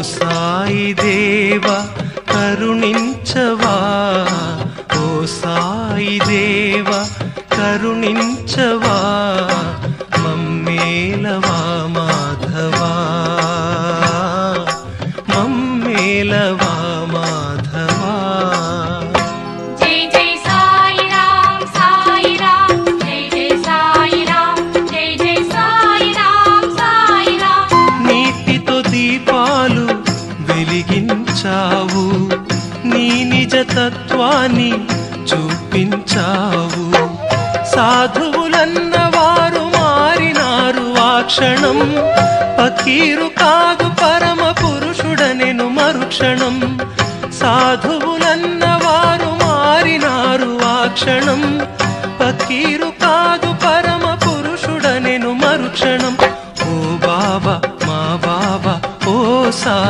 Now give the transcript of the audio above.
సాయి దేవ కరుణించవా ఓ సాయి దేవ కరుణించవా మమ్మేలవా మాధవా మమ్మేలవా చూపించావు. నీ నిజ తత్వాన్ని చూపించావు. సాధువులన్న వారు మారినారు. ఆ క్షణం పకీరు కాదు పరమ పురుషుడనెను మరుక్షణం. సాధువులన్న వారు మారినారు. ఆ క్షణం పకీరు కాదు పరమ పురుషుడనెను మరుక్షణం. ఓ బాబా మా బాబా ఓ సాయి.